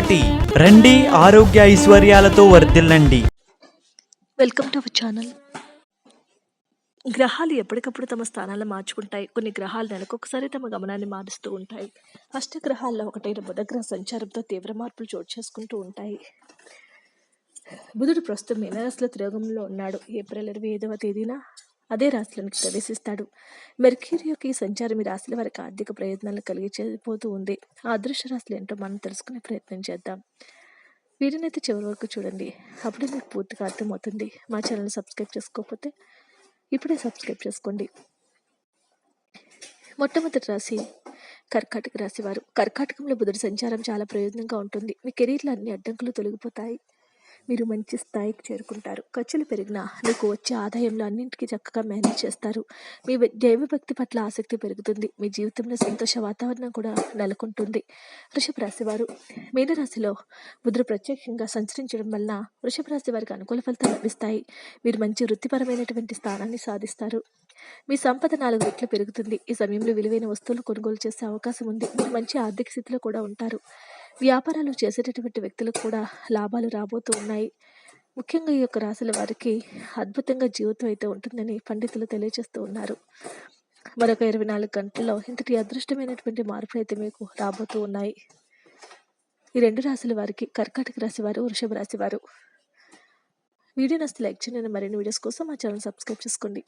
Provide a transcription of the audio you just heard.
రండి ఆరోగ్య ఐశ్వర్యాలతో వర్ధిల్లండి. వెల్కమ్ టు అవర్ ఛానల్ గ్రహాలు ఎప్పటికప్పుడు తమ స్థానాలను మార్చుకుంటాయి. కొన్ని గ్రహాలు నెలకొకసారి తమ గమనాన్ని మారుస్తూ ఉంటాయి. అష్టగ్రహాల్లో ఒకటైన బుధగ్రహ సంచారంతో తీవ్ర మార్పులు చోటు చేసుకుంటూ ఉంటాయి. బుధుడు ప్రస్తుతం మీనరాశిలో త్రియోగంలో ఉన్నాడు. ఏప్రిల్ ఇరవై ఐదవ తేదీన అదే రాశిలోనికి ప్రవేశిస్తాడు. మెర్క్యూరీ యొక్క ఈ సంచారం ఈ రాశుల వారికి ఆర్థిక ప్రయత్నాలను కలిగించబోతూ ఉంది. ఆ అదృష్ట రాశులు ఏంటో మనం తెలుసుకునే ప్రయత్నం చేద్దాం. వీడియోనైతే చివరి వరకు చూడండి. అప్పుడే మీకు పూర్తిగా అర్థమవుతుంది. మా ఛానల్ని సబ్స్క్రైబ్ చేసుకోకపోతే ఇప్పుడే సబ్స్క్రైబ్ చేసుకోండి. మొట్టమొదటి రాశి కర్కాటక రాశి వారు. కర్కాటకంలో బుధుడి సంచారం చాలా ప్రయోజనంగా ఉంటుంది. మీ కెరీర్లో అన్ని అడ్డంకులు తొలగిపోతాయి. మీరు మంచి స్థాయికి చేరుకుంటారు. ఖర్చులు పెరిగినా మీకు వచ్చే ఆదాయంలో అన్నింటికీ చక్కగా మేనేజ్ చేస్తారు. మీ దైవభక్తి పట్ల ఆసక్తి పెరుగుతుంది. మీ జీవితంలో సంతోష వాతావరణం కూడా నెలకొంటుంది. వృషభ రాశి వారు మీనరాశిలో బుధుడు ప్రత్యేకంగా సంచరించడం వలన వృషభ రాశి వారికి అనుకూల ఫలితాలు లభిస్తాయి. మీరు మంచి వృత్తిపరమైనటువంటి స్థానాన్ని సాధిస్తారు. మీ సంపద నాలుగు రెట్లు పెరుగుతుంది. ఈ సమయంలో విలువైన వస్తువులు కొనుగోలు చేసే అవకాశం ఉంది. మీరు మంచి ఆర్థిక స్థితిలో కూడా ఉంటారు. వ్యాపారాలు చేసేటటువంటి వ్యక్తులకు కూడా లాభాలు రాబోతూ ఉన్నాయి. ముఖ్యంగా ఈ యొక్క రాశుల వారికి అద్భుతంగా జీవితం అయితే ఉంటుందని పండితులు తెలియజేస్తూ ఉన్నారు. మరొక ఇరవై నాలుగు గంటల్లో ఇంతటి అదృష్టమైనటువంటి మార్పులు అయితే మీకు రాబోతూ ఉన్నాయి. ఈ రెండు రాశుల వారికి కర్కాటక రాశి వారు వృషభ రాశి వారు. వీడియో నస్తే లైక్ చేయండి. మరిన్ని వీడియోస్ కోసం మా ఛానల్ సబ్స్క్రైబ్ చేసుకోండి.